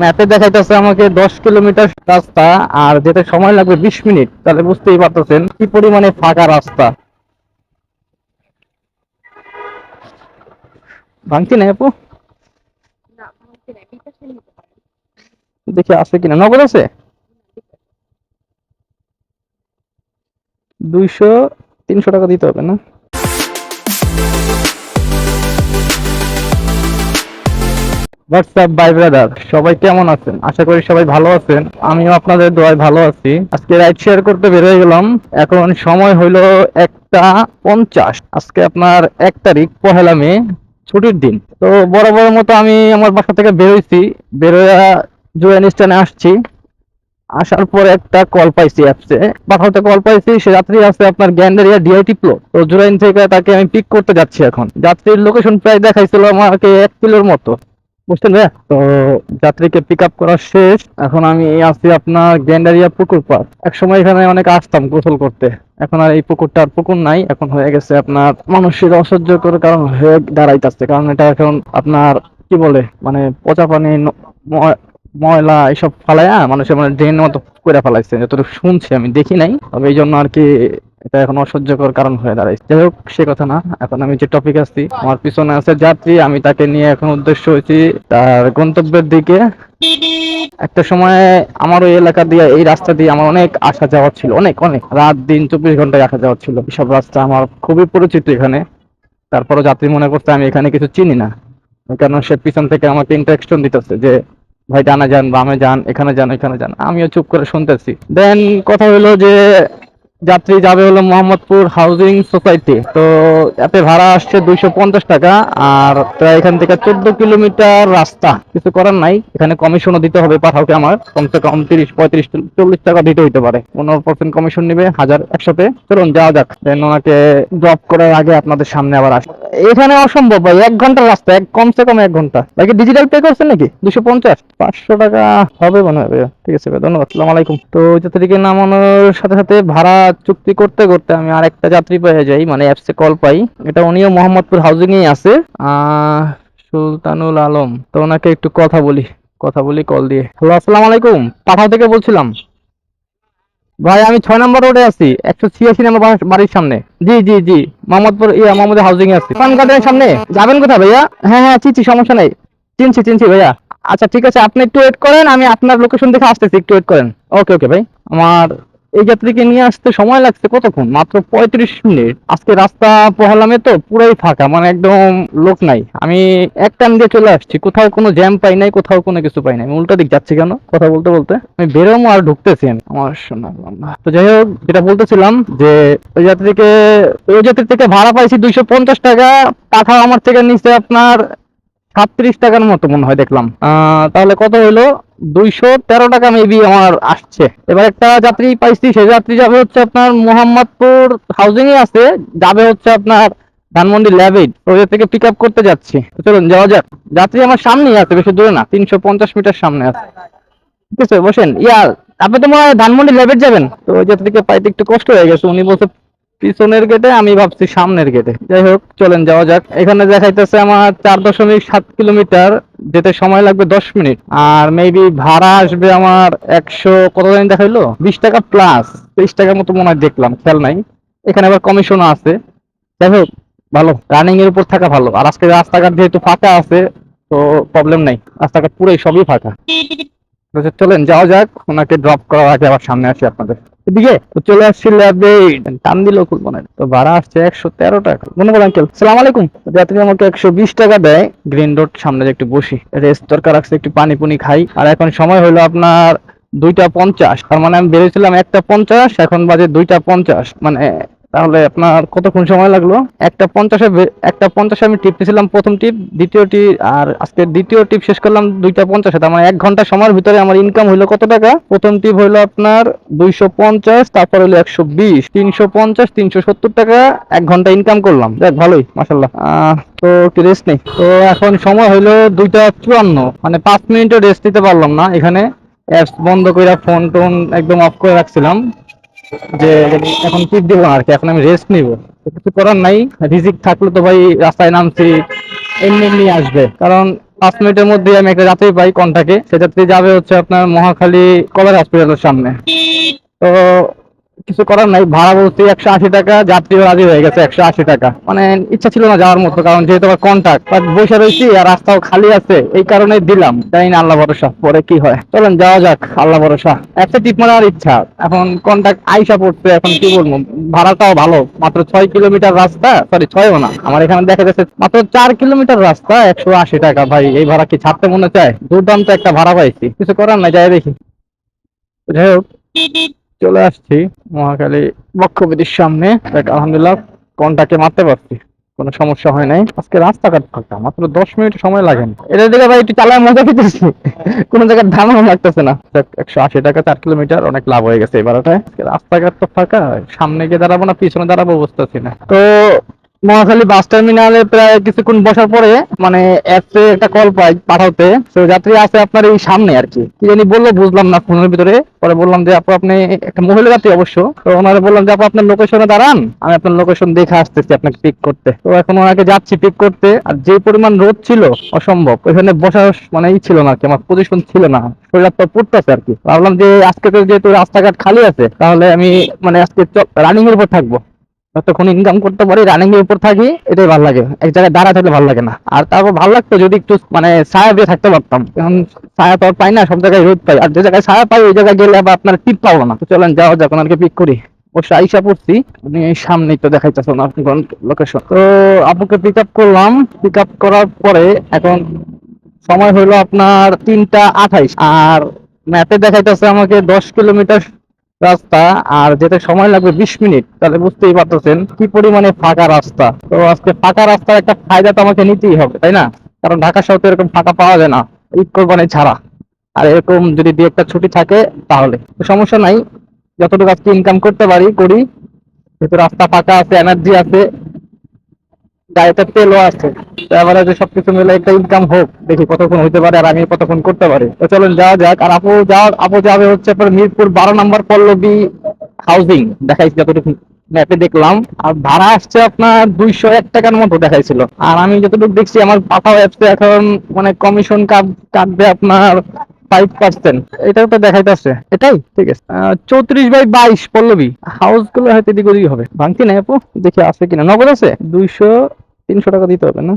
ম্যাপে দেখাইতেছে আমাকে দশ কিলোমিটার রাস্তা আর যেতে সময় লাগবে বিশ মিনিট। তাহলে বুঝতেই পারতেছেন কি পরিমাণে ফাঁকা রাস্তা। ভাঙছি না আপু দেখি আছে কিনা। নগদ আছে? দুইশো তিনশো টাকা দিতে হবে না? হোয়াটসঅ্যাপ বাই ব্রাদার সবাই কেমন আছেন? আশা করি সবাই ভালো আছেন। আমিও আপনাদের দোয়ায় ভালো আছি। আজকে রাইড শেয়ার করতে বের হয়ে গেলাম। এখন সময় হইল একটা পঞ্চাশ। আজকে আপনার এক তারিখ, পহেলা মে, ছুটির দিন। তো বরাবর মতো আমি আমার বাসা থেকে বেরোইছি বেরোয়া জুয়েন স্ট্যান্ডে আসছি। আসার পরে একটা কল পাইছি অ্যাপসে পাঠাতে কল পাইছি, সে যাত্রী আছে আপনার গ্যান্ডারিয়া ডিআইটি প্লো তো জুরাইন থেকে তাকে আমি পিক করতে যাচ্ছি এখন। যাত্রীর লোকেশন প্রায় দেখাইছিল আমাকে এক কিলোর মতো। বুঝছেন ভাইয়া? তো যাত্রীকে পিক আপ করা শেষ। এখন আমি আছি আপনার গ্যান্ডারিয়া পুকুর পার এক সময় এখানে অনেক আসতাম গোসল করতে। এখন আর এই পুকুরটা পুকুর নাই। এখন হয়ে গেছে আপনার মানুষের অসহ্যকর কারণ হয়ে দাঁড়াইতেছে। কারণ এটা এখন আপনার কি বলে? মানে পচা পানি ময়- ময়লা এসব ফালাইয়া মানুষের মানে ড্রেন মতো করে ফেলাইছে। যতটুকু শুনছি আমি, দেখি নাই। তবে এই জন্য আর কি এটা এখন অসহ্যকর কারণ হয়ে দাঁড়াইছে। যাই হোক, সে কথা না। এখন আমি যে টপিক আসছি, আমার পিছনে আছে যাত্রী। আমি তাকে নিয়ে এখন উদ্দেশ্য হয়েছি তার গন্তব্যের দিকে। একটা সময় আমার ওই এলাকা দিয়ে, এই রাস্তা দিয়ে আমার অনেক আসা যাওয়া ছিল। অনেক অনেক। রাত দিন চব্বিশ ঘন্টায় আসা যাওয়া ছিল। এসব রাস্তা আমার খুবই পরিচিত এখানে। তারপরও যাত্রী মনে করতে আমি এখানে কিছু চিনি না। কারণ সে পিছন থেকে আমাকে ইন্টারেকশন দিতেছে যে, ভাই ডানা যান, বামে যান, এখানে যান এখানে যান। আমিও চুপ করে শুনতেছি। দেন কথা হলো যে যাত্রী যাবে হলো মোহাম্মদপুর হাউজিং সোসাইটি। তো এতে ভাড়া আসছে দুইশো পঞ্চাশ টাকা, আর প্রায় এখান থেকে চোদ্দ কিলোমিটার রাস্তা। কিছু করার নাই, এখানে কমিশনও দিতে হবে পাঠাওকে আমার। কমসে কম তিরিশ, পঁয়ত্রিশ, চল্লিশ টাকা দিতে হইতে পারে। পনেরো পার্সেন্ট কমিশন নিবে, হাজার একসাথে চলুন, যাওয়া যাক। দেন ওনাকে ড্রপ করার আগে আপনাদের সামনে আবার আসে। এখানে অসম্ভব ভাই, এক ঘণ্টার রাস্তা, এক কমসে কম এক ঘণ্টা। ভাই ডিজিটাল পে করছেন নাকি? দুশো পঞ্চাশ? পাঁচশো টাকা হবে মনে হবে ঠিক আছে ধন্যবাদ সালাম আলাইকুম। তো যাত্রীকে নামানোর সাথে সাথে ভাড়া চুক্তি করতে করতে আমি আরেকটা যাত্রী পেয়ে যাই মানে অ্যাপসে কল পাই। এটা উনিও মোহাম্মদপুর হাউজিং এ আছে সুলতানুল আলম, তো ওনাকে একটু কথা বলি কথা বলি কল দিয়ে। হ্যালো, আসসালামু আলাইকুম। পাঠাও থেকে বলছিলাম। ভাই, আমি ছয় নম্বর রোডে আছি, একশো ছিয়াশি নম্বর বাড়ির সামনে। জি জি জি, মোহাম্মদপুর, ইয়া মোহাম্মদ হাউজিং এ আছি। পান গার্ডেনের সামনে। যাবেন কোথায় ভাইয়া? হ্যাঁ হ্যাঁ চিনছি, সমস্যা নেই। চিনছি চিনছি ভাইয়া। আচ্ছা ঠিক আছে, আপনি একটু ওয়েট করেন, আমি আপনার লোকেশন দেখে আসতেছি, একটু ওয়েট করেন। ওকে ওকে ভাই। আমার এই যাত্রীকে নিয়ে আসতে সময় লাগছে কতক্ষণ? মাত্র পঁয়ত্রিশ মিনিট। আজকে রাস্তা পহলামে তো পুরাই ফাঁকা মানে একদম লোক নাই। আমি এক টাইম দিয়ে চলে আসছি, কোথাও কোনো জ্যাম পাই নাই, কোথাও কোনো কিছু পাই নাই। আমি উল্টো দিক যাচ্ছি কেন? কথা বলতে বলতে। আমি বেরোমো আর ঢুকতেছি আমি। আমার শোনা তো যাই হোক, যেটা বলতেছিলাম যে, ওই যাত্রীকে, ওই যাত্রী থেকে ভাড়া পাইছি দুইশো পঞ্চাশ টাকা। পাঠাও আমার থেকে নিচে আপনার সাতত্রিশ টাকার মতো মনে হয় দেখলাম। তাহলে কত হইল? দুইশো তেরো টাকা মেবি আমার আসছে। এবার একটা যাত্রী পাইছি, সেই যাত্রী যাবে হচ্ছে আপনার মোহাম্মদপুর হাউজিং এ আছে, যাবে হচ্ছে আপনার ধানমন্ডি ল্যাবেড ওদের থেকে পিক আপ করতে যাচ্ছি। চলুন, যাওয়া যাক। যাত্রী আমার সামনেই আছে, বেশি দূরে না, তিনশো পঞ্চাশ মিটার সামনে আছে। ঠিক আছে, বসেন। ইয়া আপনি তো মনে হয় ধানমন্ডি ল্যাবেড যাবেন? তো ওই যাত্রীকে পাইতে একটু কষ্ট হয়ে গেছে, উনি বলছে পিছনের গেটে আমি ভাবছি সামনের গেটে যাই হোক, চলেন, যাওয়া যাক। এখানে দেখাইতেছে আমার চার দশমিক সাত কিলোমিটার, যেতে সময় লাগবে দশ মিনিট। আর মেবি ভাড়া আসবে আমার একশো, কত জানি দেখাইলো? বিশ টাকা প্লাস তেইশ টাকার মতো মনে হয় দেখলাম, খেয়াল নাই। এখানে আবার কমিশনও আছে। যাই হোক, ভালো। রানিং এর উপর থাকা ভালো। আর আজকে রাস্তাঘাট যেহেতু ফাঁকা আছে, তো প্রবলেম নাই। রাস্তাঘাট পুরোই সবই ফাঁকা। চলেন, যাওয়া যাক। ওনাকে ড্রপ করার আগে আবার সামনে আসি আপনাদের। এদিকে চলে আসছি টান দিলেও খুলবো তো ভাড়া আসছে একশো তেরো টাকা। ধন্যবাদ আঙ্কেল সালাম আলাইকুম। যাত্রী আমাকে একশো বিশ টাকা দেয়। গ্রিন রোড সামনে যে একটু বসি। রেস্ট দরকার আছে, একটু পানি পুনি খাই। আর এখন সময় হলো আপনার দুইটা পঞ্চাশ। তার মানে আমি বেরিয়েছিলাম একটা পঞ্চাশ, এখন বাজে দুইটা পঞ্চাশ। মানে তাহলে আপনার কতক্ষণ সময় লাগল? একটা পঞ্চাশে একটা পঞ্চাশে আমি টিপ দিয়েছিলাম প্রথম টিপ দ্বিতীয় টিপ আর আজকে দ্বিতীয় টিপ শেষ করলাম দুইটা পঞ্চাশে। তার মানে এক ঘণ্টা সময়ের ভিতরে আমার ইনকাম হইল কত টাকা? প্রথম টিপ হইল আপনার দুইশো পঞ্চাশ, তারপর হইল একশো বিশ, তিনশো পঞ্চাশ, তিনশো সত্তর টাকা, এক ঘণ্টা ইনকাম করলাম। দেখ ভালোই মাসাল্লাহ তো একটু রেস্ট নেই। তো এখন সময় হইল দুইটা চুয়ান্ন। মানে পাঁচ মিনিটও রেস্ট নিতে পারলাম না। এখানে অ্যাপস বন্ধ করে ফোন টোন একদম অফ করে রাখছিলাম। যে এখন কি দিব আর কি? এখন আমি রেস্ট নিব। কিছু করার নাই। রিজিক থাকলে তো ভাই রাস্তায় নামছি, এমনি এমনি আসবে। কারণ পাঁচ মিনিটের মধ্যে আমি একটা যাত্রী পাই কন্টাকে। সে যাত্রী যাবে হচ্ছে আপনার মহাখালী কলেজ হসপিটালের সামনে। তো কিছু করার নাই, ভাড়া বলছি একশো আশি টাকা যাত্রী রাজি হয়ে গেছে একশো আশি টাকা। মানে ইচ্ছা ছিল না যাওয়ার মতো, কারণ যেহেতু আমার কন্ট্যাক্ট বাট বসে রয়েছি আর রাস্তাও খালি আছে, এই কারণে দিলাম। জানি না, আল্লাহ ভরসা, পরে কি হয়। চলেন, যাওয়া যাক, আল্লাহ ভরসা। একটা টিপ মারার ইচ্ছা, এখন কন্ট্যাক্ট আইসা পড়ছে, এখন কি বলব? ভাড়াটাও ভালো, মাত্র ছয় কিলোমিটার রাস্তা সরি ছয়ও না। আমার এখানে দেখা যাচ্ছে মাত্র চার কিলোমিটার রাস্তা, একশো আশি টাকা, ভাই, এই ভাড়া কি ছাড়তে মনে চায়? দুর্দান্ত একটা ভাড়া পাইছি। কিছু করার নাই, যাই দেখি। যাই হোক। চলে আসছি মহাকালী বক্ষবেদীর সামনে। আলহামদুলিল্লাহ, কোনটাকে মারতে পারছি? কোনো সমস্যা হয় নাই। আজকে রাস্তাঘাট ফাঁকা, মাত্র দশ মিনিট সময় লাগে এটা দিকে ভাই একটু চালায় মজা পেতেছি। কোনো জায়গায় ধামাও লাগতেছে না। একশো আশি টাকা চার কিলোমিটার, অনেক লাভ হয়ে গেছে এবার আজকে রাস্তাঘাট তো ফাঁকা, সামনে গিয়ে দাঁড়াবো না, পিছনে দাঁড়াবো, বুঝতেছি না। তো মহাখালী বাস টার্মিনালে প্রায় কিছুক্ষণ বসার পরে মানে অ্যাপসে একটা কল পাই পাঠাতে। তো যাত্রী আছে আপনার এই সামনে আর কি। কি জানি বলল, বুঝলাম না ফোনের ভিতরে। পরে বললাম যে, আপু, আপনি একটা মহিলা যাত্রী অবশ্য। তো ওনারা বললাম যে, আপু, আপনার লোকেশনে দাঁড়ান। আমি আপনার লোকেশন দেখে আসতেছি আপনাকে পিক করতে। তো এখন ওনাকে যাচ্ছি পিক করতে। আর যে পরিমাণ রোদ ছিল, অসম্ভব। ওইখানে বসার মানে ই ছিল না আর কি, আমার পজিশন ছিল না। শরীর তো পড়তেছে আর কি। ভাবলাম যে, আজকে তো যেহেতু রাস্তাঘাট খালি আছে, তাহলে আমি মানে আজকে রানিং এর উপর থাকব। যতক্ষণ ইনকাম করতে পারি রানিং এর উপর থাকি, এটাই ভালো লাগে। এক জায়গায় দাঁড়া থাকলে ভালো লাগে না। আর তারপর ভালো লাগতো যদি একটু মানে ছায়া দিয়ে থাকতে পারতাম। এখন ছায়া তো পাই না, সব জায়গায় রোদ পাই। আর যে জায়গায় ছায়া পাই, ওই জায়গায় গেলে আবার আপনার টিপ পাবো না। চলেন, যাওয়া যাক, ওনাকে পিক করি। অবশ্য আইসা পড়ছি, উনি সামনেই তো দেখাইতেছে ওনার লোকেশন তো আপুকে পিক আপ করলাম। পিক আপ করার পরে এখন সময় হলো আপনার তিনটা আঠাইশ। আর ম্যাপে দেখাইতেছে আমাকে দশ কিলোমিটার রাস্তা আর যেতে সময় লাগবে বিশ মিনিট, তাহলে বুঝতেই পারতেছেন কি পরিমাণে ফাঁকা রাস্তা। তো আজকে ফাঁকা রাস্তার একটা ফায়দা তো আমাকে নিতেই হবে, তাই না? কারণ ঢাকা শহর তো এরকম ফাঁকা পাওয়া যায় না, ঈদ কোরবানি ছাড়া। আর এরকম যদি দু একটা ছুটি থাকে, তাহলে। সমস্যা নাই, যতটুকু আজকে ইনকাম করতে পারি, করি। যেহেতু রাস্তা ফাঁকা আছে এনার্জি আছে গাড়িতে তেলও আছে। তো এবারে যে সবকিছু মিলে একটা ইনকাম হোক, দেখি কতক্ষণ হইতে পারে আর আমি কতক্ষণ করতে পারি। তো চলুন যাওয়া যাক। আর আপু যাওয়ার, আপু যাবে হচ্ছে মিরপুর বারো নম্বর পল্লবী হাউজিং দেখাইছি যতটুকু ম্যাপে দেখলাম। আর ভাড়া আসছে আপনার দুইশো এক টাকার মতো দেখাইছিল। আর আমি যতটুকু দেখছি, আমার পাঠাও অ্যাপসে এখন মানে কমিশন কাটবে আপনার ফাইভ পার্সেন্ট এটাও তো দেখাইতেছে। এটাই? ঠিক আছে। চৌত্রিশ বাই বাইশ পল্লবী। হাউসগুলো হয়তো এদিক ওদিক হবে। ভাঙতি নাই আপু? দেখি আছে কিনা। নগদ আছে? দুইশো তিনশো টাকা দিতে হবে না?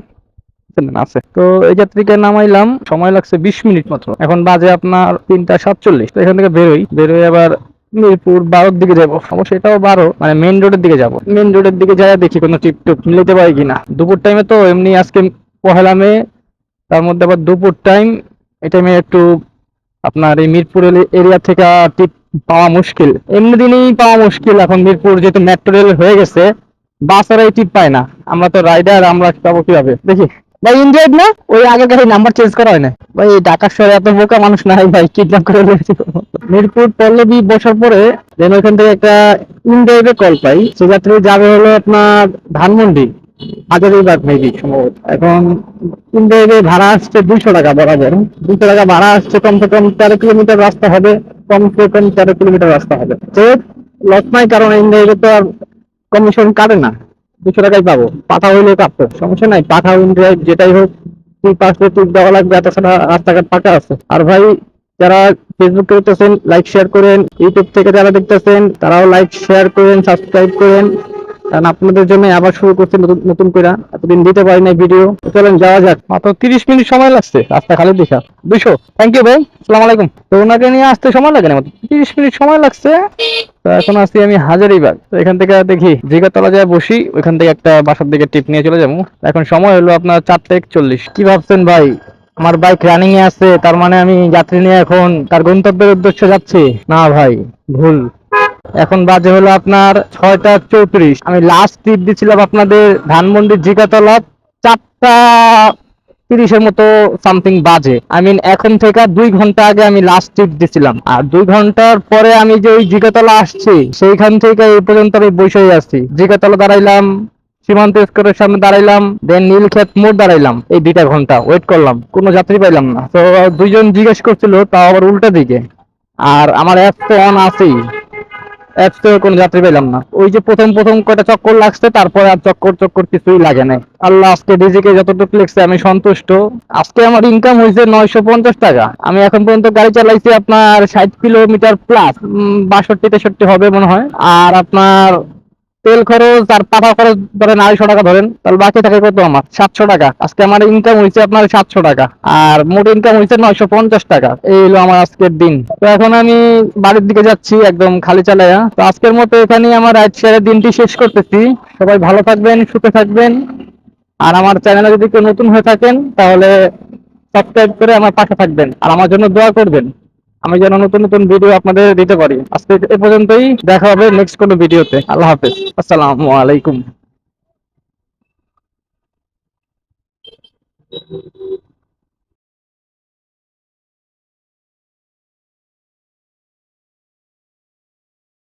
আছে। তো এই যাত্রীকে নামাইলাম, সময় লাগছে বিশ মিনিট মাত্র। এখন বাজে আপনার তিনটা সাতচল্লিশ। তো এখান থেকে বেরোই। বেরোই আবার মিরপুর বারোর দিকে যাব। অবশ্যই এটাও বারো মানে মেন রোডের দিকে যাব। মেন রোডের দিকে যাই দেখি কোনো টিপ টুপ মিলাতে পারি কিনা। দুপুর টাইমে তো এমনি আজকে পহেলা মে, তার মধ্যে আবার দুপুর টাইম এই টাইমে একটু আপনার এই মিরপুর এরিয়া থেকে টিপ পাওয়া মুশকিল। এমনি দিনেই পাওয়া মুশকিল। এখন মিরপুর যেহেতু মেট্রো রেল হয়ে গেছে বাসের এই টিপ পায় না। আমরা তো রাইডার আমরা পাবো কীভাবে? দেখি। ভাই ইন্ডিয়াড না? ওই আগে গাড়ি নাম্বার চেঞ্জ করা হয় না। ভাই ঢাকা শহরে এত বোকা মানুষ নাই, ভাই কিডন্যাপ করে লয়েছে মিরপুর পল্লবী বসার পরে দেন ওইখান থেকে একটা ইনড্রাইভে কল পাই। সে যাত্রী যাবে হলো আপনার ধানমন্ডি। হাজারিবাগ মেবি সম্ভবত। এখন ইনড্রাইভে ভাড়া আসছে দুইশো টাকা বরাবর। দুইশো টাকা ভাড়া আসছে, কমসে কম তেরো কিলোমিটার রাস্তা হবে। কমসে কম তেরো কিলোমিটার রাস্তা হবে। তো লস কারণ ইনড্রাইভে তো আর কমিশন কাটে না। দুশো টাকাই পাবো। পাঠা হইলেও কাটতো। সমস্যা নাই, পাঠা ইন্ডিয়া যেটাই হোক তুই পাশে তুই দেওয়া লাগবে, এত সারা রাস্তাঘাট ফাঁকা আছে। আর ভাই, যারা ফেসবুক করতেছেন লাইক শেয়ার করেন ইউটিউব থেকে যারা দেখতেছেন, তারাও লাইক শেয়ার করেন সাবস্ক্রাইব করেন। কারণ আপনাদের জন্য আবার শুরু করছি নতুন করে এতদিন দিতে পারি নাই ভিডিও চলেন, যাওয়া যাক। মাত্র তিরিশ মিনিট সময় লাগছে রাস্তা খালি দেখা। দুশো থ্যাংক ইউ ভাই। সালাম আলাইকুম। তো ওনাকে নিয়ে আসতে সময় লাগে না? তিরিশ মিনিট সময় লাগছে। এখন আসছি আমি হাজারিবাগ। তো এখান থেকে দেখি, জিগাতলা যায় বসি, ওইখান থেকে একটা বাসার দিকে টিপ নিয়ে চলে যাব। এখন সময় হলো আপনার চারটে একচল্লিশ। কি ভাবছেন ভাই? আমার বাইক রানিং এ আছে, তার মানে আমি যাত্রী নিয়ে এখন তার গন্তব্যের উদ্দেশ্যে যাচ্ছি। না ভাই, ভুল। এখন বাজে হলো আপনার ছয়টা চৌত্রিশ। আমি লাস্ট টিপ দিছিলাম আপনাদের ধানমন্ডির জিগাতলা চারটা তিরিশের মতো সামথিং বাজে। আই মিন এখন থেকে দুই ঘণ্টা আগে আমি লাস্ট টিপ দিছিলাম। আর দুই ঘণ্টার পরে আমি যে ওই জিগাতলা আসছি, সেইখান থেকে এই পর্যন্ত আমি বসেই আসছি জিগাতলা দাঁড়াইলাম, সীমান্ত স্কোরের সামনে দাঁড়াইলাম দেন নীলক্ষেত মোড় দাঁড়াইলাম। এই দুইটা ঘণ্টা ওয়েট করলাম, কোনো যাত্রী পাইলাম না। তো দুইজন জিজ্ঞেস করছিল, তাও আবার উল্টা দিকে। আর আমার অ্যাপ তো অন আছেই। অ্যাপসেও কোনো যাত্রী পেলাম না। ওই যে প্রথম প্রথম কয়টা চক্কর লাগছে, তারপরে আর চক্কর চক্কর কিছুই লাগে নাই। আল্লাহ আজকে ডিজিকে যতটুকু লিখছে আমি সন্তুষ্ট। আজকে আমার ইনকাম হয়েছে নয়শো পঞ্চাশ টাকা। আমি এখন পর্যন্ত গাড়ি চালাইছি আপনার ষাট কিলোমিটার প্লাস বাষট্টি, তেষট্টি হবে মনে হয়। আর আপনার তেল খরচ আর পাঠা খরচ ধরেন আড়াইশো টাকা ধরেন, তাহলে বাকি থাকে কত আমার? সাতশো টাকা। আজকে আমার ইনকাম হয়েছে আপনার সাতশো টাকা। আর মোট ইনকাম হয়েছে নয়শো পঞ্চাশ টাকা। এই হলো আমার আজকের দিন। তো এখন আমি বাড়ির দিকে যাচ্ছি, একদম খালি চালায়া। তো আজকের মতো এখানেই আমার রাইড শেয়ারের দিনটি শেষ করতেছি। সবাই ভালো থাকবেন, সুখে থাকবেন। আর আমার চ্যানেলে যদি কেউ নতুন হয়ে থাকেন, তাহলে সাবস্ক্রাইব করে আমার পাশে থাকবেন। আর আমার জন্য দোয়া করবেন। আমি যেন নতুন নতুন ভিডিও আপনাদের দিতে পারি। আজকে এ পর্যন্তই, দেখা হবে নেক্সট কোনো ভিডিওতে আল্লাহ হাফেজ। আসসালামু আলাইকুম।